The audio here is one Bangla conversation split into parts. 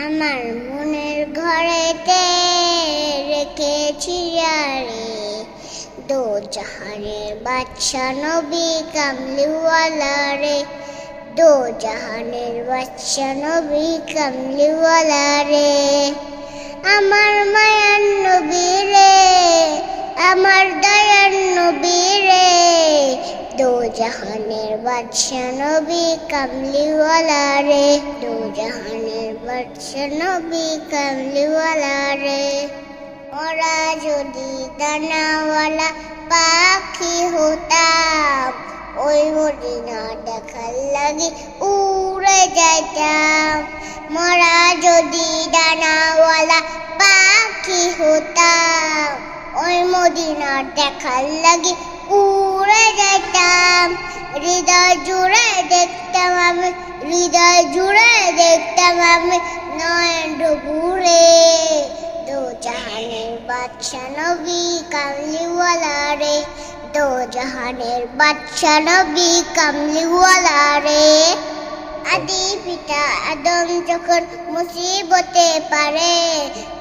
আমার মনের ঘরেতে রেখেছি আরে। দো জাহানের বাদশা নবী কামলিওয়ালা রে। দো জাহানের বাদশা নবী কামলিওয়ালা রে। আমার মায়ান নবী জাহানের বাদশা কামলিওয়ালা রে। দো জাহানের বাদশা কামলিওয়ালা রে। ওরা যদি দানাওয়ালা পাখি হতাম, ওই মদিনা দেখার লাগে উড়ে যাইতাম। মরা যদি দানাওয়ালা পাখি হতাম, ওই মদিনা দেখার লাগে উড়ে যাইতাম। জুড়ে দেখতাম আমি, হৃদয় জুড়ে দেখতাম আমি নয়ন দো জাহানের নবী কামলিওয়ালা রে দো জাহানের নবী কামলিওয়ালা রে আদি পিতা আদম যখন মুসিবতে পারে,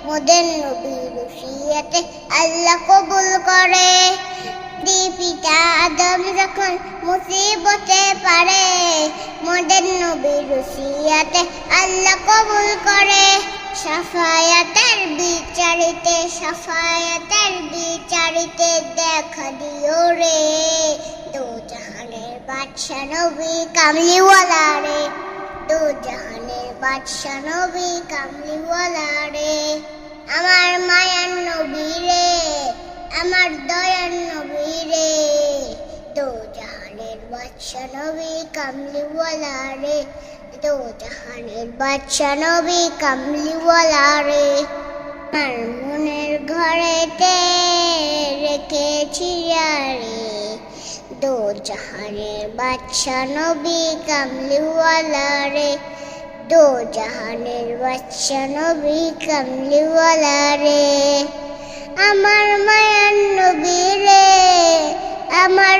মোদের নবী রুশিয়াতে আল্লাহ কবুল করে। দি পিতা আদম যখন মুসিবতে পারে। মোদের নবী রুশিয়াতে আল্লাহ কবুল করে। সাফায়াতের বিচারিতে সাফায়াতের বিচারিতে দেখা দিও রে। দো জাহানের বাদশা নবী কামলিওয়ালা রে। দো জাহানের বাদশা নবী কামলিওয়ালা রে। আমার মনের ঘরেতে রেখেছি রে দো জাহানের বাদশা নবী কামলিওয়ালা রে দো জাহানের বাদশা নবী কামলিওয়ালা রে আমার মায়ার নবী রে আমার